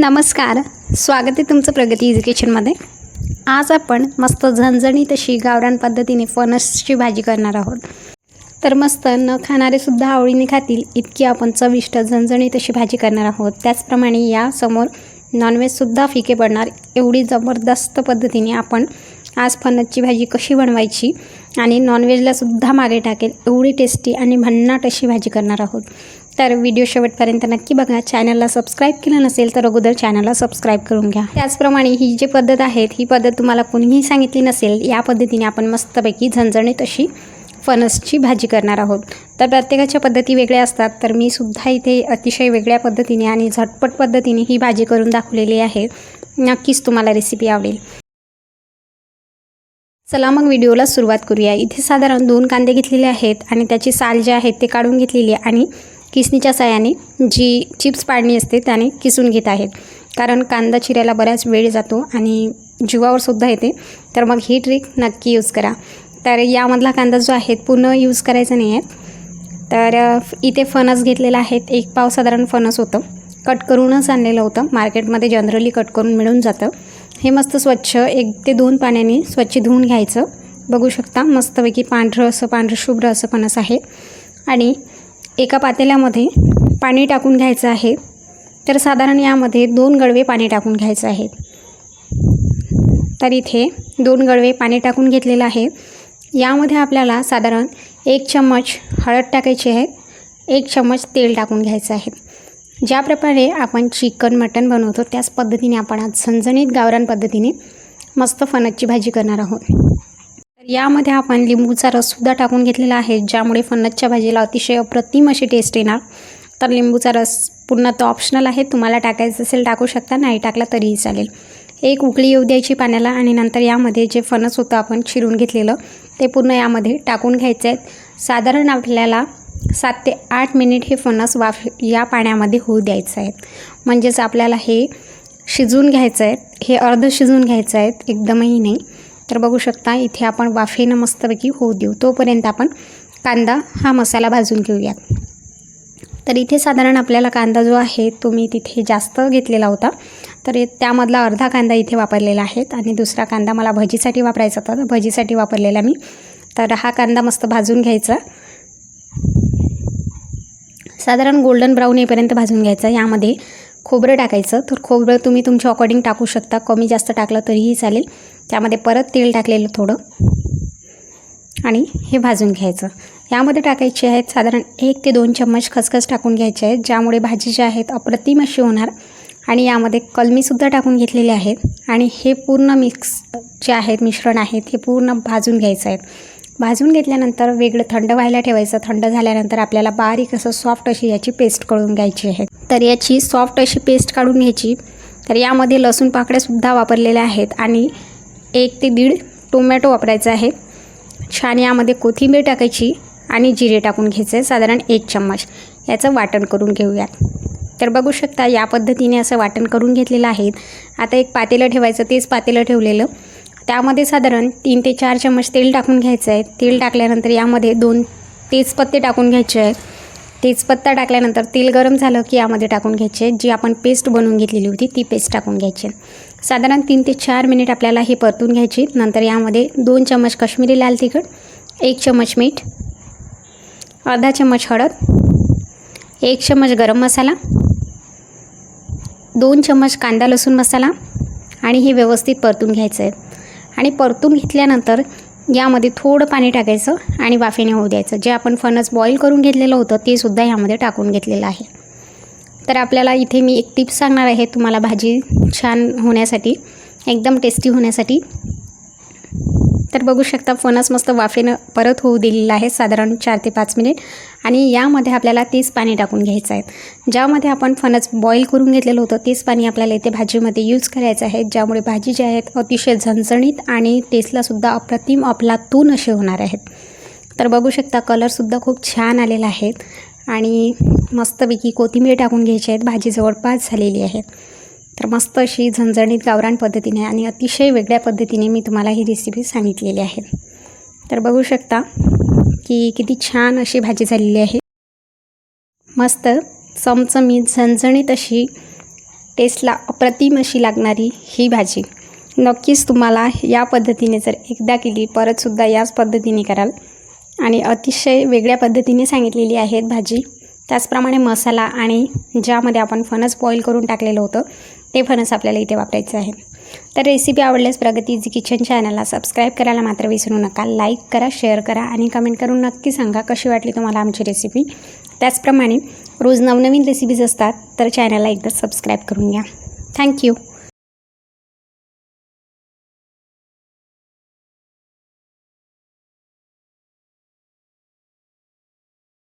नमस्कार. स्वागत आहे तुमचं प्रगती एज्युकेशनमध्ये. आज आपण मस्त झणझणीत अशी गावरान पद्धतीने फणसची भाजी करणार आहोत. तर मस्त न खाणारेसुद्धा आवडीने खातील इतकी आपण चविष्ट झणझणीत अशी भाजी करणार आहोत. त्याचप्रमाणे यासमोर नॉनव्हेजसुद्धा फिके पडणार. एवढी जबरदस्त पद्धतीने आपण आज फणसची भाजी कशी बनवायची आणि नॉनव्हेजलासुद्धा मागे टाकेल एवढी टेस्टी आणि भन्नाट अशी भाजी करणार आहोत. तर व्हिडिओ शेवटपर्यंत नक्की बघा. चॅनलला सबस्क्राईब केलं नसेल तर अगोदर चॅनलला सबस्क्राईब करून घ्या. त्याचप्रमाणे ही जी पद्धत आहे ही पद्धत तुम्हाला कोणीही सांगितली नसेल या पद्धतीने आपण मस्तपैकी झणझणीत अशी फणसची भाजी करणार आहोत. तर प्रत्येकाच्या पद्धती वेगळ्या असतात तर मी सुद्धा इथे अतिशय वेगळ्या पद्धतीने आणि झटपट पद्धतीने ही भाजी करून दाखवलेली आहे. नक्कीच तुम्हाला रेसिपी आवडेल. चला मग व्हिडिओला सुरुवात करूया. इथे साधारण दोन कांदे घेतलेले आहेत आणि त्याची साल जे आहे ते काढून घेतलेली आहे आणि किसणीच्या साह्याने जी चिप्स पाडणी असते त्याने किसून घेत आहेत. कारण कांदा चिरायला बराच वेळ जातो आणि जीवावर सुद्धा येते. तर मग ही ट्रिक नक्की यूज करा. तर यामधला कांदा जो आहे पूर्ण यूज करायचा नाही आहे. तर इथे फणस घेतलेला आहे. एक पाव साधारण फणस होतं. कट करूनच आणलेलं होतं. मार्केटमध्ये जनरली कट करून मिळून जातं. हे मस्त स्वच्छ एक ते दोन पाण्याने स्वच्छ धुवून घ्यायचं. बघू शकता मस्तपैकी पांढरं असं पांढरं शुभ्र असं फणस आहे. आणि एका पातेल्यामध्ये पाणी टाकून घ्यायचं आहे. तर साधारण यामध्ये दोन गडवे पाणी टाकून घ्यायचं आहे. तर इथे दोन गडवे पाणी टाकून घेतलेलं आहे. यामध्ये आपल्याला साधारण एक चम्मच हळद टाकायची आहे. एक चम्मच तेल टाकून घ्यायचं आहे. ज्याप्रकारे आपण चिकन मटन बनवतो त्याच पद्धतीने आपण आज झणझणीत गावरान पद्धतीने मस्त फणसची भाजी करणार आहोत. यामध्ये आपण लिंबूचा रससुद्धा टाकून घेतलेला आहे ज्यामुळे फणसच्या भाजीला अतिशय अप्रतिम अशी टेस्ट येणार. तर लिंबूचा रस पूर्ण तो ऑप्शनल आहे तुम्हाला टाकायचं असेल टाकू शकता नाही टाकला तरीही चालेल. एक उकळी येऊ द्यायची पाण्याला आणि नंतर यामध्ये जे फणस होतं आपण चिरून घेतलेलं ते पूर्ण यामध्ये टाकून घ्यायचं आहे साधारण आपल्याला सात ते आठ मिनिट हे फणस वाफ या पाण्यामध्ये होऊ द्यायचं आहे. म्हणजेच आपल्याला हे शिजवून घ्यायचं आहे हे अर्ध शिजवून घ्यायचं आहे एकदमही नाही. तर बघू शकता इथे आपण वाफेनं मस्तपैकी होऊ देऊ. तोपर्यंत आपण कांदा हा मसाला भाजून घेऊयात. तर इथे साधारण आपल्याला कांदा जो आहे तो मी तिथे जास्त घेतलेला होता. तर त्यामधला अर्धा कांदा इथे वापरलेला आहे आणि दुसरा कांदा मला भजीसाठी वापरायचा होता. भजीसाठी वापरलेला मी. तर हा कांदा मस्त भाजून घ्यायचा. साधारण गोल्डन ब्राऊन येईपर्यंत भाजून घ्यायचा. यामध्ये खोबरं टाकायचं. तर खोबरं तुम्ही तुमच्या अकॉर्डिंग टाकू शकता. कमी जास्त टाकलं तरीही चालेल. त्यामध्ये परत तेल टाकलेलं थोडं. आणि हे भाजून घ्यायचं. यामध्ये टाकायचे आहेत साधारण एक ते दोन चम्मच खसखस टाकून घ्यायचे आहेत ज्यामुळे भाजी ज्या आहेत अप्रतिम अशी होणार. आणि यामध्ये कलमीसुद्धा टाकून घेतलेले आहेत. आणि हे पूर्ण मिक्स जे आहेत मिश्रण आहेत हे पूर्ण भाजून घ्यायचं आहे भाजून घेतल्यानंतर वेगळं थंड व्हायला ठेवायचं. थंड झाल्यानंतर आपल्याला बारीक असं सॉफ्ट अशी याची पेस्ट करून घ्यायची आहे. तर याची सॉफ्ट अशी पेस्ट काढून घ्यायची. तर यामध्ये लसूण पाकड्यासुद्धा वापरलेल्या आहेत. आणि एक ते दीड टोमॅटो वापरायचा आहे. छान यामध्ये कोथिंबीर टाकायची आणि जिरे टाकून घ्यायचं आहे साधारण एक चम्मच. याचं वाटण करून घेऊयात. तर बघू शकता या पद्धतीने असं वाटण करून घेतलेलं आहे. आता एक पातेलं ठेवायचं तेच पातेलं ठेवलेलं. त्यामध्ये साधारण तीन ते चार चम्मच तेल टाकून घ्यायचं आहे. तेल टाकल्यानंतर यामध्ये दोन तेजपत्ते टाकून घ्यायचे आहेत तेजपत्ता टाकल्यानंतर तेल गरम झालं की यामध्ये टाकून घ्यायचे जी आपण पेस्ट बनवून घेतलेली होती ती पेस्ट टाकून घ्यायची साधारण तीन ते चार मिनिट आपल्याला हे परतून घ्यायची. नंतर यामध्ये दोन चम्मच कश्मीरी लाल तिखट एक चम्मच मीठ अर्धा चम्मच हळद एक चम्मच गरम मसाला दोन चम्मच कांदा लसूण मसाला आणि हे व्यवस्थित परतून घ्यायचं आहे आणि परतून घेतल्यानंतर यामध्ये थोडं पाणी टाकायचं आणि वाफेने होऊ द्यायचं. जे आपण फणस बॉईल करून घेतलेलं होतं ते सुद्धा यामध्ये टाकून घेतलेलं आहे. तर आपल्याला इथे मी एक टिप्स सांगणार आहे तुम्हाला भाजी छान होण्यासाठी एकदम टेस्टी होण्यासाठी. तर बघू शकता फणस मस्त वाफेनं परत होऊ दिलेलं आहे साधारण चार ते पाच मिनिट आणि यामध्ये आपल्याला तेच पाणी टाकून घ्यायचं आहे. ज्यामध्ये आपण फणस बॉईल करून घेतलेलं होतं तेच पाणी आपल्याला इथे भाजीमध्ये यूज करायचं आहे. ज्यामुळे भाजी जी आहेत अतिशय झणझणीत आणि टेस्टलासुद्धा अप्रतिम अफलातून असे होणार आहेत. तर बघू शकता कलरसुद्धा खूप छान आलेला आहे. आणि मस्तपैकी कोथिंबीर टाकून घ्यायची आहेत. भाजी जवळपास झालेली आहे. तर मस्त अशी झणझणीत गावरान पद्धतीने आणि अतिशय वेगळ्या पद्धतीने मी तुम्हाला ही रेसिपी सांगितलेली आहे. तर बघू शकता की किती छान अशी भाजी झालेली आहे. मस्त चमचमीत झणझणीत अशी टेस्टला अप्रतिम अशी लागणारी ही भाजी. नक्कीच तुम्हाला या पद्धतीने जर एकदा केली परतसुद्धा याच पद्धतीने कराल आणि अतिशय वेगळ्या पद्धतीने सांगितलेली आहेत भाजी. त्याचप्रमाणे मसाला आणि ज्यामध्ये आपण फणस बॉईल करून टाकलेलं होतं ते फणस आपल्याला इथे वापरायचं आहे. तर रेसिपी आवडल्यास प्रगती किचन चॅनलला सबस्क्राईब करायला मात्र विसरू नका. लाईक करा शेअर करा आणि कमेंट करून नक्की सांगा कशी वाटली तुम्हाला आमची रेसिपी त्याचप्रमाणे रोज नवनवीन रेसिपीज असतात तर चॅनलला एकदा सबस्क्राईब करून घ्या. थँक्यू